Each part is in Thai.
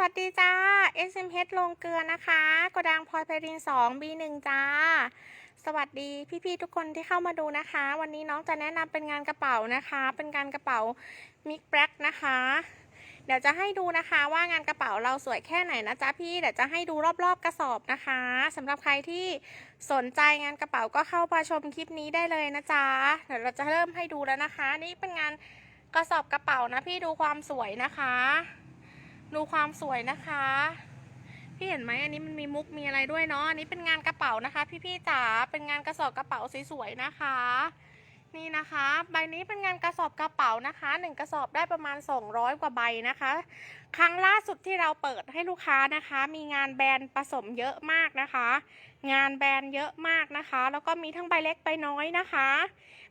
สวัสดีจ้า SMH ลงเกลือนะคะโกดังพลอยไพริน 2 B1 จ้า สวัสดีพี่ๆทุกคนที่เข้ามาดูนะคะ วันนี้น้องจะแนะนำเป็นงานกระเป๋านะคะ เป็นการกระเป๋ามิกแบล็กนะคะ เดี๋ยวจะให้ดูนะคะว่างานกระเป๋าเราสวยแค่ไหนนะจ๊ะพี่ เดี๋ยวจะให้ดูรอบๆกระสอบนะคะสำหรับใครที่สนใจงานกระเป๋าก็เข้ามาชมคลิปนี้ได้เลยนะจ๊ะ เดี๋ยวเราจะเริ่มให้ดูแล้วนะคะ นี่เป็นงานกระสอบกระเป๋านะพี่ดูความสวยนะคะ ดูความสวยนะคะ พี่เห็นไหมอันนี้มันมีมุกมีอะไรด้วยเนาะอันนี้เป็นงานกระเป๋านะคะ พี่ๆจ๋าเป็นงานกระสอบกระเป๋าสวยๆนะคะ นี่นะคะ ใบนี้เป็นงานกระสอบกระเป๋านะคะหนึ่งกระสอบได้ประมาณ 200 กว่าใบนะคะ ครั้งล่าสุดที่เราเปิดให้ลูกค้านะคะ มีงานแบรนด์ผสมเยอะมากนะคะ งานแบรนด์เยอะมากนะคะ แล้วก็มีทั้งใบเล็กใบน้อยนะคะ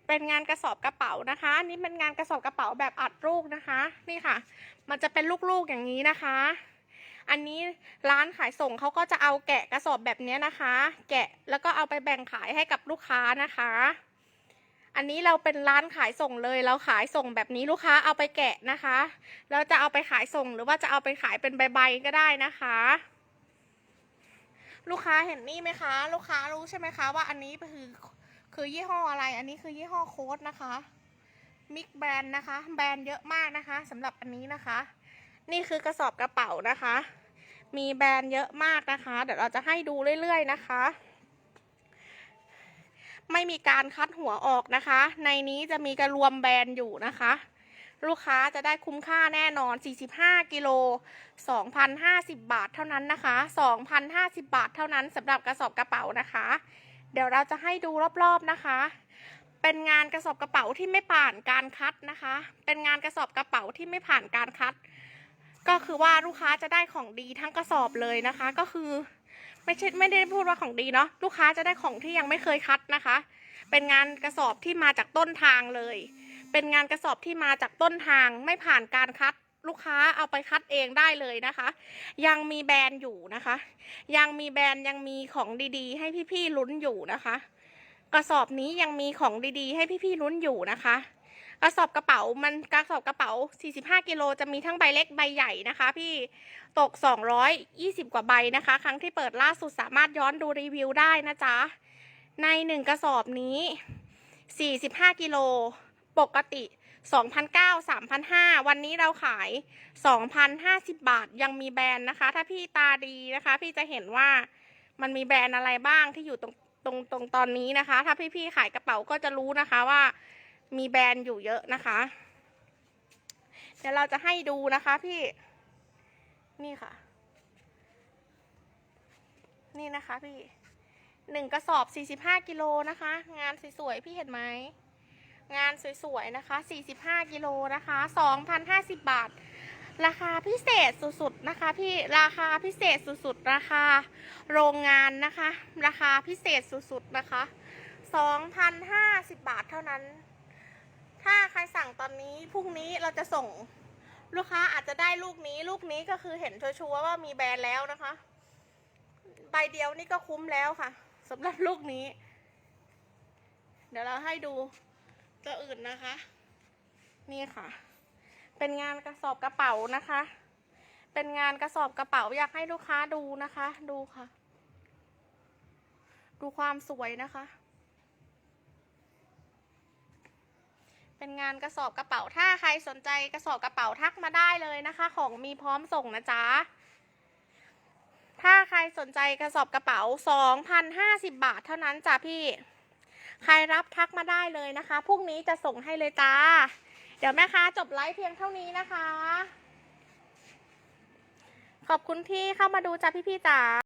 เป็นงานกระสอบกระเป๋านะคะอันนี่เป็นงานกระสอบกระเป๋าแบบอัดรูปนะคะ นี่ค่ะ มันจะเป็นลูกๆอย่างนี้นะคะ อันนี้ร้านขายส่งเขาก็จะเอาแกะกระสอบแบบนี้นะคะ แกะแล้วก็เอาไปแบ่งขายให้กับลูกค้านะคะ อันนี้เราเป็นร้านขายส่งเลย เราขายส่งแบบนี้ลูกค้าเอาไปแกะนะคะแล้วจะเอาไปขายส่งหรือว่าจะเอาไปขายเป็นใบๆก็ได้นะคะลูกค้าเห็นนี่ไหมคะ ลูกค้ารู้ใช่ไหมคะว่าอันนี้คือ คือยี่ห้ออะไร อันนี้คือยี่ห้อโค้ดนะคะ มิกแบรนด์นะคะ แบรนด์เยอะมากนะคะสำหรับอันนี้นะคะ นี่คือกระสอบกระเป๋านะคะ มีแบรนด์เยอะมากนะคะ เดี๋ยวเราจะให้ดูเรื่อยๆนะคะ ไม่มีการคัดหัวออกนะคะ ในนี้จะมีกระรวมแบรนด์อยู่นะคะลูกค้าจะได้คุ้มค่าแน่นอน 45 กิโล 2,050 บาทเท่านั้นนะคะ 2,050 บาทเท่านั้นสำหรับกระสอบกระเป๋านะคะ ดี๋ยวเราจะให้ดูรอบๆนะคะ เป็นงานกระสอบกระเป๋าที่ไม่ผ่านการคัดนะคะ เป็นงานกระสอบกระเป๋าที่ไม่ผ่านการคัด ก็คือว่าลูกค้าจะได้ของดีทั้งกระสอบเลยนะคะ ก็คือไม่ใช่ไม่ได้พูดว่าของดีเนาะลูกค้าจะได้ของที่ยังไม่เคยคัดนะคะ เป็นงานกระสอบที่มาจากต้นทางเลย เป็นงานกระสอบที่มาจากต้นทางไม่ผ่านการคัด ลูกค้าเอาไปคัดเองได้เลยนะคะ ยังมีแบรนด์อยู่นะคะ ยังมีแบรนด์ยังมีของดีๆ ให้พี่ๆลุ้นอยู่นะคะ กระสอบนี้ยังมีของดีๆ ให้พี่ๆลุ้นอยู่นะคะกระสอบกระเป๋ามันกระสอบกระเป๋า 45 กิโลจะมีทั้งใบเล็กใบใหญ่นะคะ พี่ตก 220 กว่าใบนะคะ ครั้งที่เปิดล่าสุดสามารถย้อนดูรีวิวได้นะจ๊ะ ในหนึ่งกระสอบนี้ 45 กิโล ปกติ 2,900 3,500วันนี้เราขาย 2,050 บาทยังมีแบรนด์นะคะ ถ้าพี่ตาดีนะคะ พี่จะเห็นว่ามันมีแบรนด์อะไรบ้างที่อยู่ตรงตรงตรงตอนนี้นะคะ ถ้าพี่ๆขายกระเป๋าก็จะรู้นะคะว่ามีแบรนด์อยู่เยอะนะคะ เดี๋ยวเราจะให้ดูนะคะพี่นี่ค่ะ นี่นะคะพี่หนึ่งกระสอบ 45 กิโลนะคะ งานสวยๆพี่เห็นไหม งานสวยๆนะคะ 45 กิโลนะคะ 2,050 บาท ราคาพิเศษสุดๆนะคะพี่ราคาพิเศษสุดๆราคาโรงงานนะคะ ราคาพิเศษสุดๆนะคะ 2,050 บาทเท่านั้น ถ้าใครสั่งตอนนี้พรุ่งนี้เราจะส่งลูกค้าอาจจะได้ลูกนี้ลูกนี้ก็คือเห็นชัวร์ว่ามีแบรนด์แล้วนะคะ ใบเดียวนี่ก็คุ้มแล้วค่ะสำหรับลูกนี้ เดี๋ยวเราให้ดู ตัวอื่นนะคะ นี่ค่ะ เป็นงานกระสอบกระเป๋านะคะ เป็นงานกระสอบกระเป๋าอยากให้ลูกค้าดูนะคะ ดูค่ะ ดูความสวยนะคะ เป็นงานกระสอบกระเป๋าถ้าใครสนใจกระสอบกระเป๋าทักมาได้เลยนะคะ ของมีพร้อมส่งนะจ๊ะถ้าใครสนใจกระสอบกระเป๋า 2,050 บาทเท่านั้นจ้ะพี่ ใครรับทักมาได้เลยนะคะพรุ่งนี้จะส่งให้เลยจ้า เดี๋ยวแม่ค้าจบไลฟ์เพียงเท่านี้นะคะ ขอบคุณที่เข้ามาดูจ้าพี่ๆจ๋า